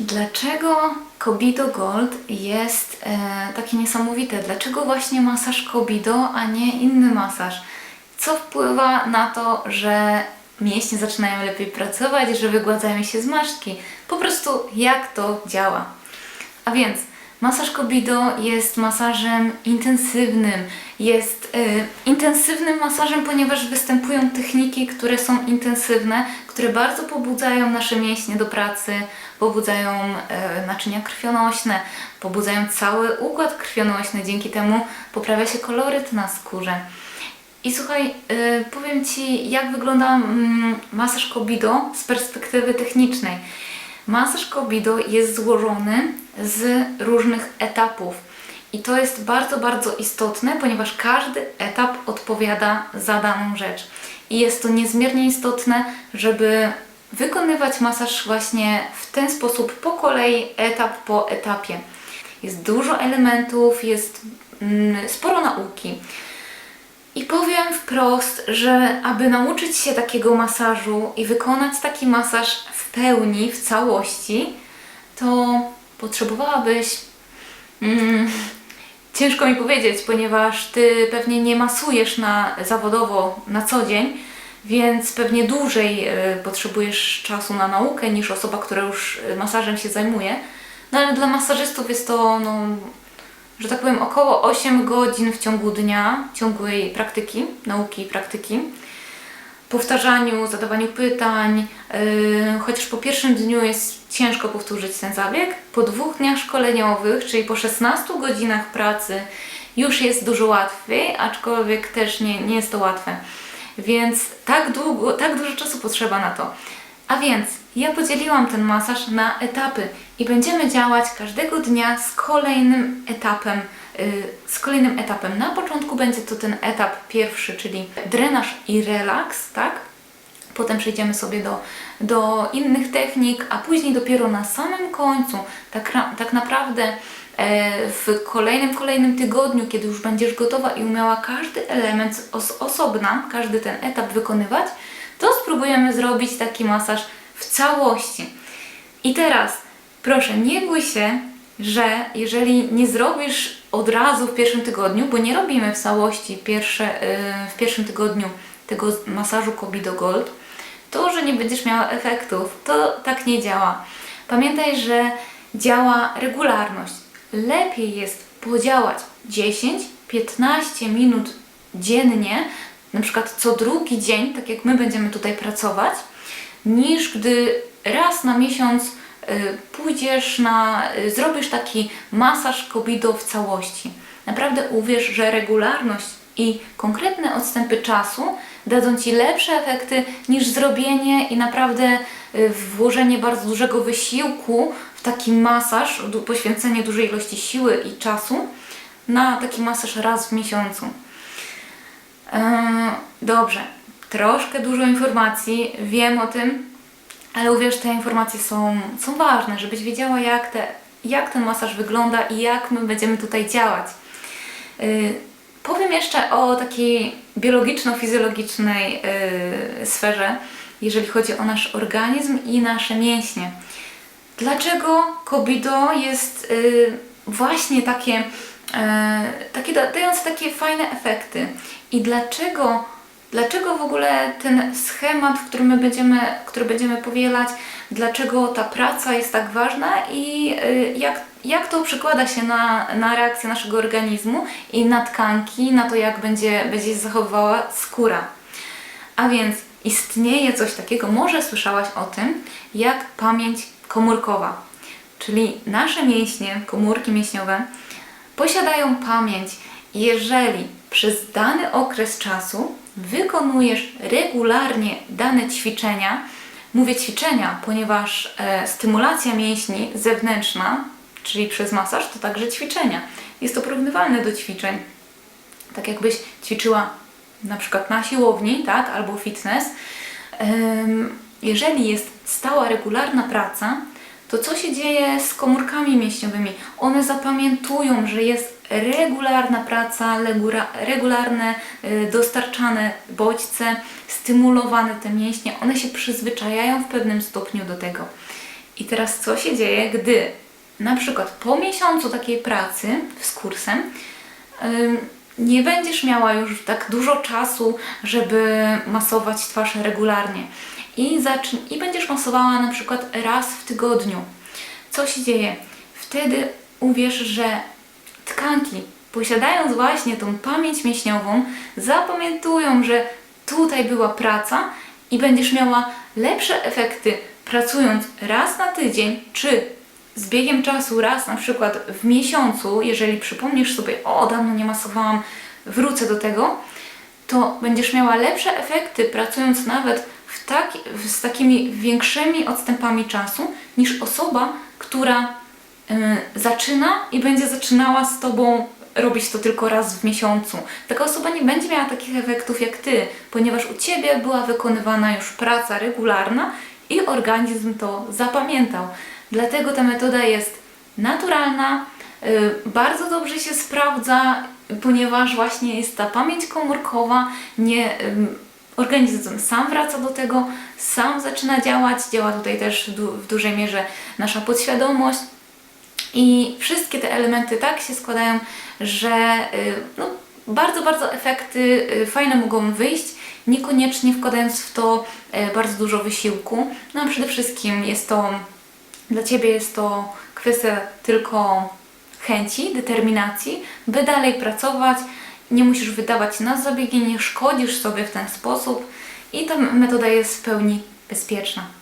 Dlaczego Kobido Gold jest e, takie niesamowite? Dlaczego właśnie masaż Kobido, a nie inny masaż? Co wpływa na to, że mięśnie zaczynają lepiej pracować, że wygładzają się zmarszczki? Po prostu jak to działa? A więc masaż Kobido jest masażem intensywnym. Jest y, intensywnym masażem, ponieważ występują techniki, które są intensywne, które bardzo pobudzają nasze mięśnie do pracy, pobudzają y, naczynia krwionośne, pobudzają cały układ krwionośny. Dzięki temu poprawia się koloryt na skórze. I słuchaj, y, powiem Ci, jak wygląda mm, masaż Kobido z perspektywy technicznej. Masaż Kobido jest złożony z różnych etapów. I to jest bardzo, bardzo istotne, ponieważ każdy etap odpowiada za daną rzecz. I jest to niezmiernie istotne, żeby wykonywać masaż właśnie w ten sposób po kolei, etap po etapie. Jest dużo elementów, jest mm, sporo nauki. I powiem wprost, że aby nauczyć się takiego masażu i wykonać taki masaż w pełni, w całości, to potrzebowałabyś. Mm, ciężko mi powiedzieć, ponieważ ty pewnie nie masujesz na, zawodowo na co dzień, więc pewnie dłużej y, potrzebujesz czasu na naukę niż osoba, która już y, masażem się zajmuje. No ale dla masażystów jest to no, że tak powiem, około 8 godzin w ciągu dnia ciągłej praktyki, nauki i praktyki, powtarzaniu, zadawaniu pytań, yy, chociaż po pierwszym dniu jest ciężko powtórzyć ten zabieg, po dwóch dniach szkoleniowych, czyli po 16 godzinach pracy już jest dużo łatwiej, aczkolwiek też nie, nie jest to łatwe. Więc tak, długo, tak dużo czasu potrzeba na to. A więc ja podzieliłam ten masaż na etapy i będziemy działać każdego dnia z kolejnym etapem. Yy, Z kolejnym etapem. Na początku będzie to ten etap pierwszy, czyli drenaż i relaks, tak? Potem przejdziemy sobie do, do innych technik, a później dopiero na samym końcu, tak, tak naprawdę e, w kolejnym, kolejnym tygodniu, kiedy już będziesz gotowa i umiała każdy element os- osobna, każdy ten etap wykonywać, to spróbujemy zrobić taki masaż w całości. I teraz, proszę, nie bój się, że jeżeli nie zrobisz od razu w pierwszym tygodniu, bo nie robimy w całości pierwsze, yy, w pierwszym tygodniu tego masażu Kobido Gold, to, że nie będziesz miała efektów, to tak nie działa. Pamiętaj, że działa regularność. Lepiej jest podziałać 10-15 minut dziennie, na przykład co drugi dzień, tak jak my będziemy tutaj pracować, niż gdy raz na miesiąc y, pójdziesz na, y, zrobisz taki masaż kobido w całości. Naprawdę uwierz, że regularność i konkretne odstępy czasu dadzą Ci lepsze efekty niż zrobienie i naprawdę y, włożenie bardzo dużego wysiłku w taki masaż, poświęcenie dużej ilości siły i czasu na taki masaż raz w miesiącu. Dobrze, troszkę dużo informacji, wiem o tym, ale uwierz, te informacje są, są ważne, żebyś wiedziała, jak, te, jak ten masaż wygląda i jak my będziemy tutaj działać. Yy, powiem jeszcze o takiej biologiczno-fizjologicznej yy, sferze, jeżeli chodzi o nasz organizm i nasze mięśnie. Dlaczego kobido jest yy, właśnie takie, yy, takie da- dające takie fajne efekty i dlaczego Dlaczego w ogóle ten schemat, w którym my będziemy, który będziemy powielać, dlaczego ta praca jest tak ważna i y, jak, jak to przekłada się na, na reakcję naszego organizmu i na tkanki, na to jak będzie, będzie się zachowywała skóra. A więc istnieje coś takiego, może słyszałaś o tym, jak pamięć komórkowa. Czyli nasze mięśnie, komórki mięśniowe, posiadają pamięć. Jeżeli przez dany okres czasu wykonujesz regularnie dane ćwiczenia, mówię ćwiczenia, ponieważ e, stymulacja mięśni zewnętrzna, czyli przez masaż, to także ćwiczenia. Jest to porównywalne do ćwiczeń. Tak jakbyś ćwiczyła na przykład na siłowni, tak, albo fitness. Em, Jeżeli jest stała, regularna praca, to co się dzieje z komórkami mięśniowymi? One zapamiętują, że jest regularna praca, regularne y, dostarczane bodźce, stymulowane te mięśnie. One się przyzwyczajają w pewnym stopniu do tego. I teraz co się dzieje, gdy na przykład po miesiącu takiej pracy z kursem nie będziesz miała już tak dużo czasu, żeby masować twarz regularnie i, zacz- i będziesz masowała na przykład raz w tygodniu. Co się dzieje? Wtedy uwierz, że tkanki, posiadając właśnie tą pamięć mięśniową, zapamiętują, że tutaj była praca i będziesz miała lepsze efekty pracując raz na tydzień, czy z biegiem czasu raz na przykład w miesiącu, jeżeli przypomnisz sobie, o dawno nie masowałam, wrócę do tego, to będziesz miała lepsze efekty pracując nawet w taki, w, z takimi większymi odstępami czasu niż osoba, która y, zaczyna i będzie zaczynała z Tobą robić to tylko raz w miesiącu. Taka osoba nie będzie miała takich efektów jak Ty, ponieważ u Ciebie była wykonywana już praca regularna i organizm to zapamiętał. Dlatego ta metoda jest naturalna, y, bardzo dobrze się sprawdza, ponieważ właśnie jest ta pamięć komórkowa, nie, ym, organizm sam wraca do tego, sam zaczyna działać, działa tutaj też w, du- w dużej mierze nasza podświadomość i wszystkie te elementy tak się składają, że y, no, bardzo, bardzo efekty y, fajne mogą wyjść, niekoniecznie wkładając w to y, bardzo dużo wysiłku. No przede wszystkim jest to, dla Ciebie jest to kwestia tylko chęci, determinacji, by dalej pracować. Nie musisz wydawać na zabiegi, nie szkodzisz sobie w ten sposób i ta metoda jest w pełni bezpieczna.